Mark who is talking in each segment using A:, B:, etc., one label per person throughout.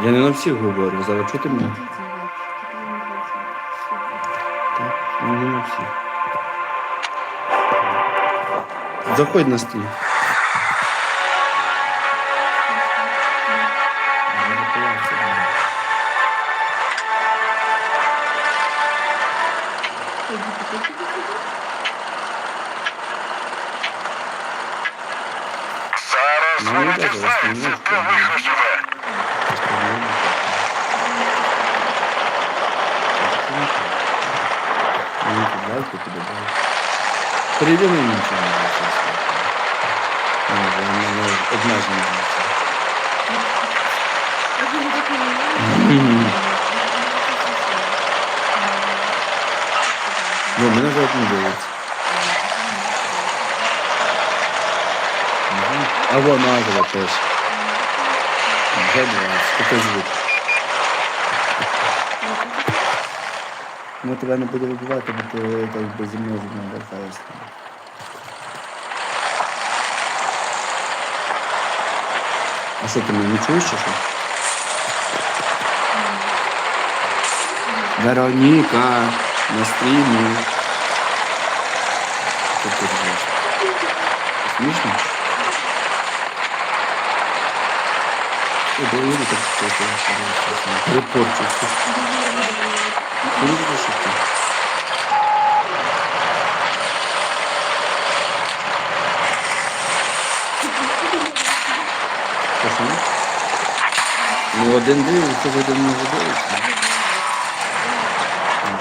A: Я не на всіх говорю, зараз чути мене? Так, ну не на всіх. Заходь на стіл.
B: Зараз
A: Ну,
B: ви
A: не
B: не
A: даже, тут лайки подобають. Перейди на в мене обмеження. Ну, мене вже один дивиться. А вон Азова теж. Вже 20. Такий звук. Ну, тебе не буде вибивати, бо ти так без зі вертаєшся. А що ти мене не чуєш чи що? Вероніка на стрімі. Що ти робиш? Смішно? Що. Ти що? Ну, один дивиться, не.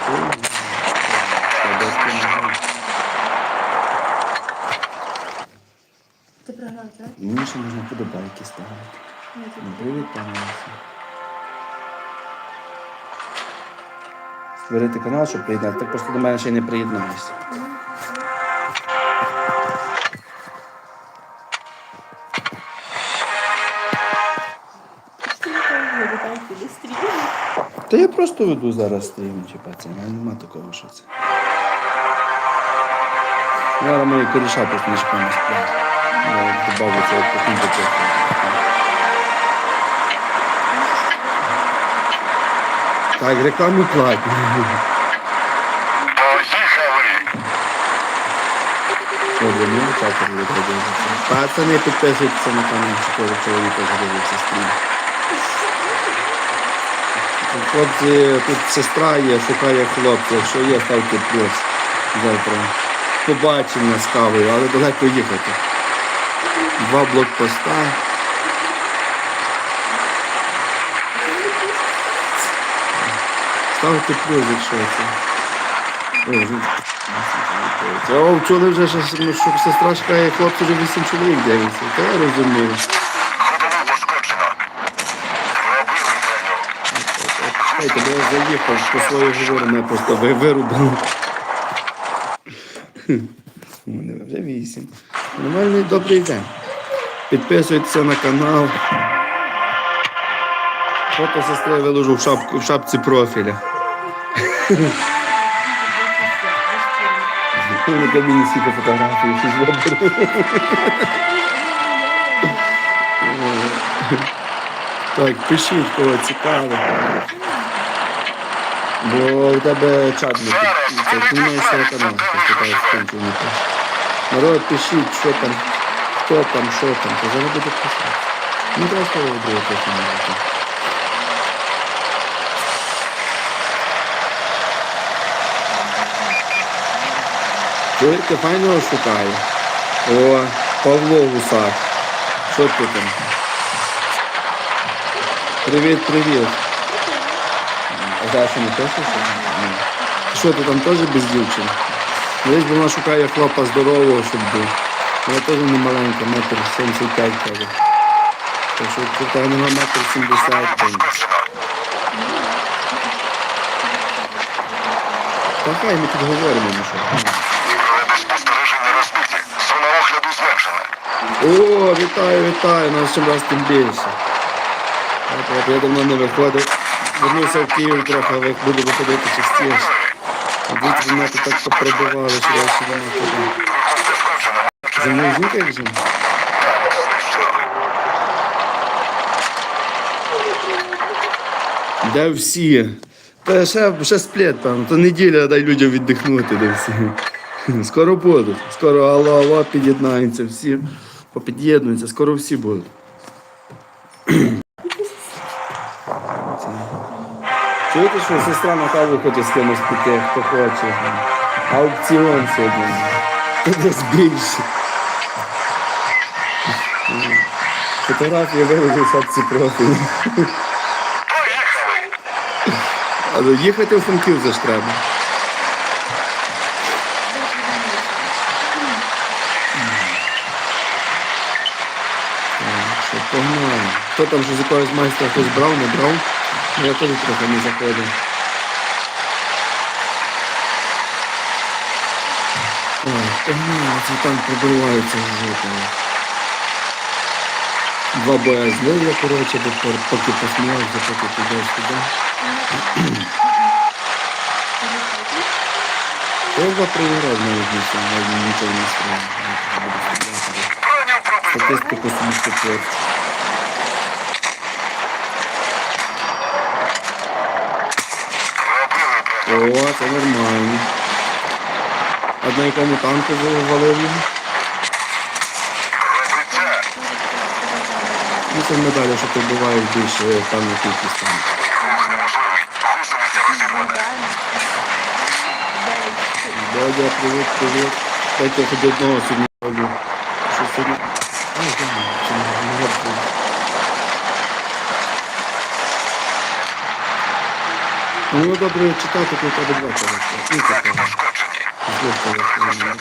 A: Ну, це без кінця.
C: Ти програв, так?
A: Мені ще можна подобайки ставити.
C: Ні, ти
A: Ну, Створити канал, щоб приєднати. Так просто до мене ще не
C: стрім.
A: Та я просто веду зараз стрім, типа це ну, нема такого, що це. Зараз мої коріша книжкам не сплять. Я добавлю це по Так, рекламу платні.
B: Поїхали!
A: Добре, ну чатер відгодиться. Пацани, підписуйтеся на канал, чотири чоловіка з'явився стрім. Хлопці, тут сестра є, шукає хлопця. Якщо є, ставте плюс. Завтра. Побачення з кавою, але далеко їхати. Два блокпоста. Ставте плюс, якщо це. Ну, О, вчора вже що, що сестра шукає хлопця вже вісім чоловік дивиться. Та я розумію.
B: Ходову пошкоджено.
A: Я заїхав, по свою говорю, мене просто ви вирубили. У мене вже вісім. Нормальний добрий день. Підписуйтеся на канал. Фото сестри виложу в, шапку, в шапці профіля. На кабіні стільки фотографій, зроблені. Так, пишіть, кого цікаво. Бо у тебе чат не підписується. Ти маєш не пише. Народ, пишіть, що там, хто там, що там, то зараз буде писати. Ну, просто друге писати. Чоловіка файного шукає. О, Павло Гусак. Що ти там? Привіт, привіт. А зараз що не пишеш? Що ти там теж без дівчин? Десь вона шукає хлопа здорового, щоб був. Вона теж не маленька, метр 75 каже. Так що тут нема метр 70. то- Та хай ми тут говоримо, ну що.
B: Огляду.
A: О, вітаю, вітаю, нас чим раз тим більше. От, от, я давно не виходив. Вернувся в Київ трохи, але буду виходити частіше. Діти мене тут так поприбивали, що я сюди не
B: скорчено.
A: За мною знікає вже?
B: Знищено.
A: Де всі? Та ще, ще сплять там, то неділя дай людям віддихнути, де всі. Скоро будуть. Скоро алло, алло, під'єднаються всі. Попід'єднуються, скоро всі будуть. Чуєте, що сестра на каву хоче з кимось піти, хто хоче. Аукціон сьогодні. Десь більше. Фотографії виложу в шапці профілю.
B: Поїхали!
A: Але їхати в Франків за ж треба. Хто там що з якогось майстра хтось брав, не брав? Ну, Я теж трохи не заходив. Ой, це там пробиваються вже. Два боя злив я, коротше, бо поки посміявся, поки туди-сюди. Я два проіграв навіть нічого, навіть нічого не
B: пробито!
A: Статистику собі спочатку.
B: Пробили, брат.
A: О, це нормально. А на якому танку завалив його? Ну це медалі, що ти більше кількість там.
B: Рух неможливий. Гусениця.
A: Дядя, привіт, привіт. Дайте хоч одного сьогодні роблю. Що сьогодні? А, я не не роблю. Ну, добре читати, коли тебе два. Ну.
B: Пошкоджені.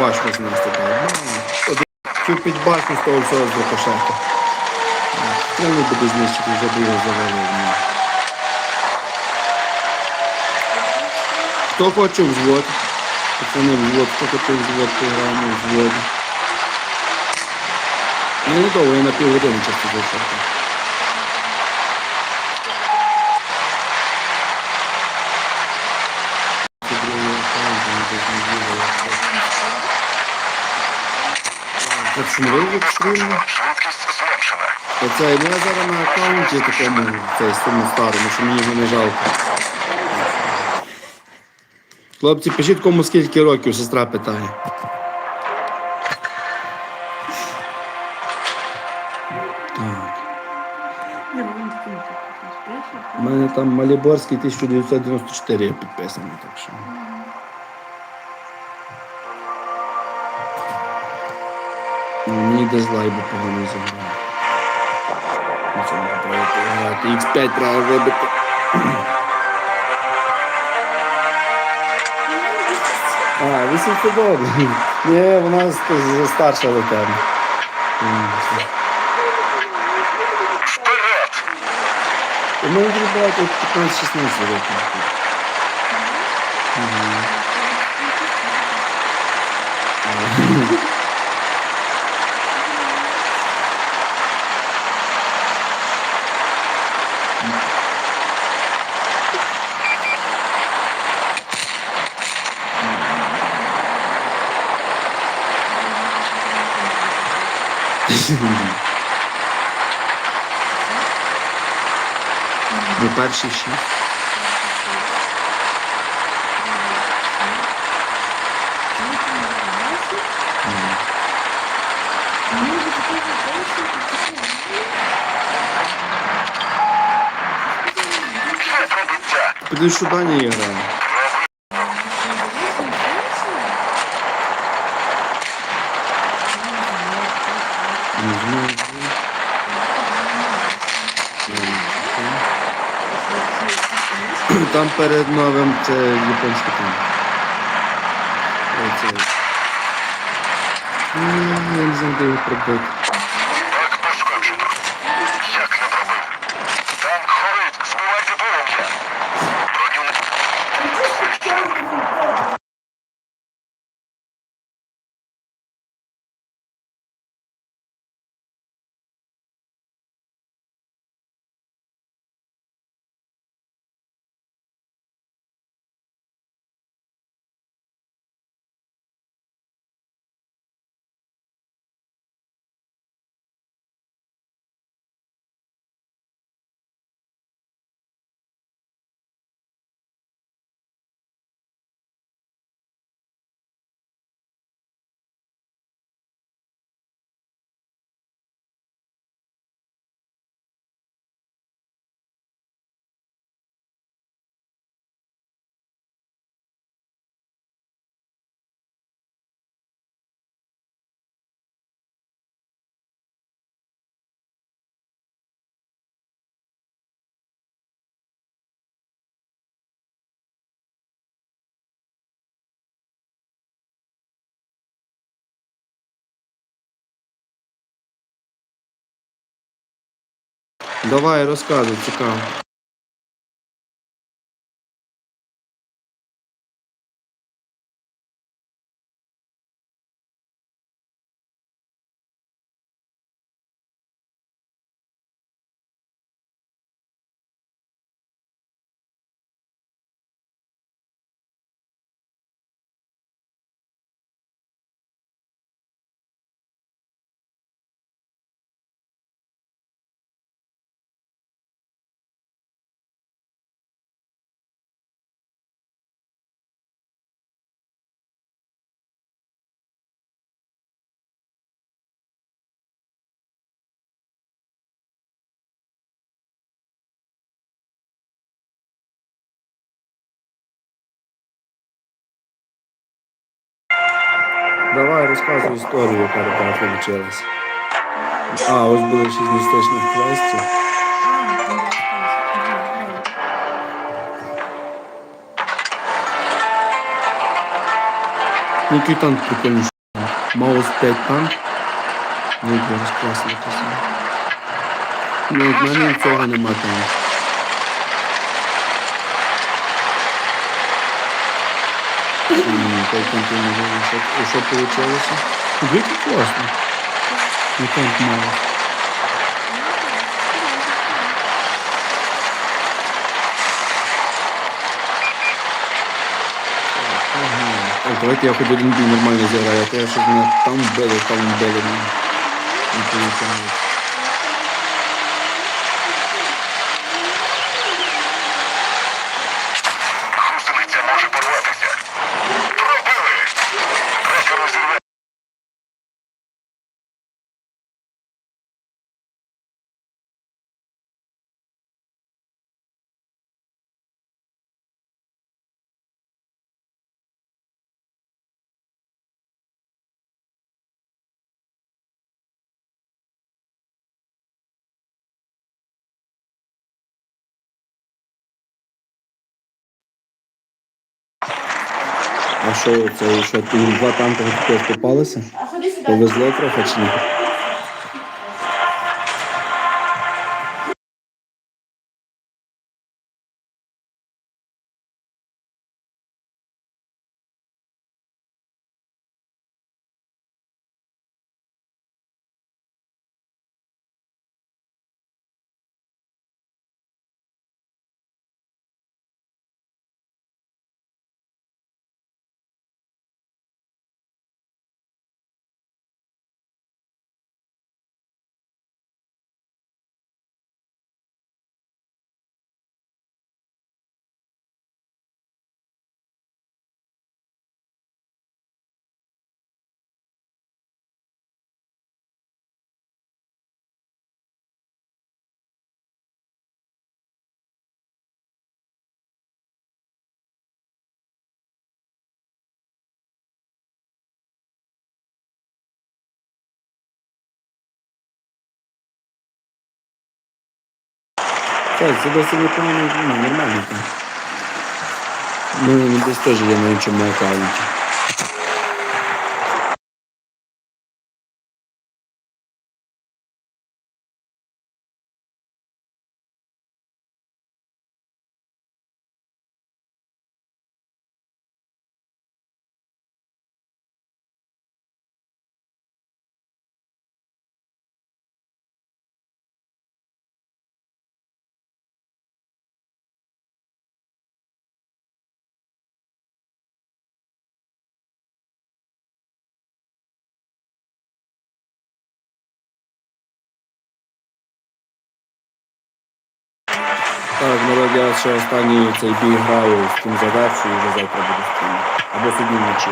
A: Башню знести так. Хотів під башню з того всього з рикошета. Треба буде знищити, вже б його завалив. Хто хоче взвод? Пацани взвод, хто хоче взвод, програму, взвод. Ну, не довго, я на півгодини часто зайшов. Це другий аккаунт, він десь не з'явився. Ми стрільно.
B: Швидкість зменшена.
A: Ну я зараз на аккаунті такому цей тому старому, що мені його не жалко. Хлопці, пишіть кому скільки років, сестра питає. Так. У мене там Маліборський 1994 підписаний, так що. Мені дизлайк би погано треба. X5 треба вибити. А, 800 доларів. Ні, вона старша летена.
B: Вперед!
A: У мене вже багато 15-16 років. Мгм. Ви перші шість.
B: Є пробиття.
A: Подивись, що Даня грає. Не знаю. Там перед новим це японський там. Ну, Я не знаю, де його пробити. Давай, розказуй, цікаво. Давай, розказуй історію, яка така получилась. А, ось були шість містечних квестів. Ну, який танк прикольний. Маус 5 танк. Ну, класно написано. Ну, в мене цього нема. Той контейнер, що, і що получилося? Вики класно. Ну танк мало. Так, давайте я хоч один бій нормально зіграю, а то я щось мене там вбили, там вбили. ну, Не А що це, що ті два танки також попалися? Повезло трохи чи ні? Так, це досить непогано, ну, нормально. Ну, десь теж є на іншому аккаунті. Так, народ, я ще останній цей бій граю, з тим завершую і вже завтра буду стрімити. Або сьогодні вночі.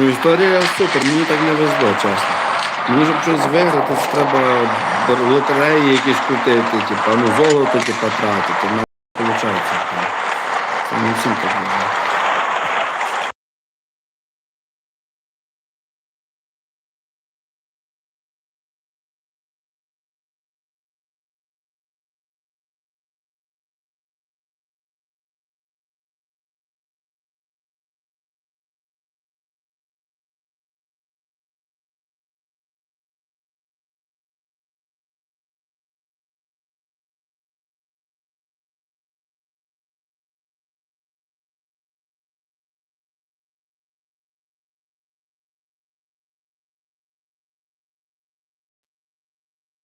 A: Ну історія супер, мені так не везло, чесно. Мені щоб щось виграти, це треба лотереї якісь купити, типу, ну золото типу, тратити. Ну, виходить. Це не всім так виглядає.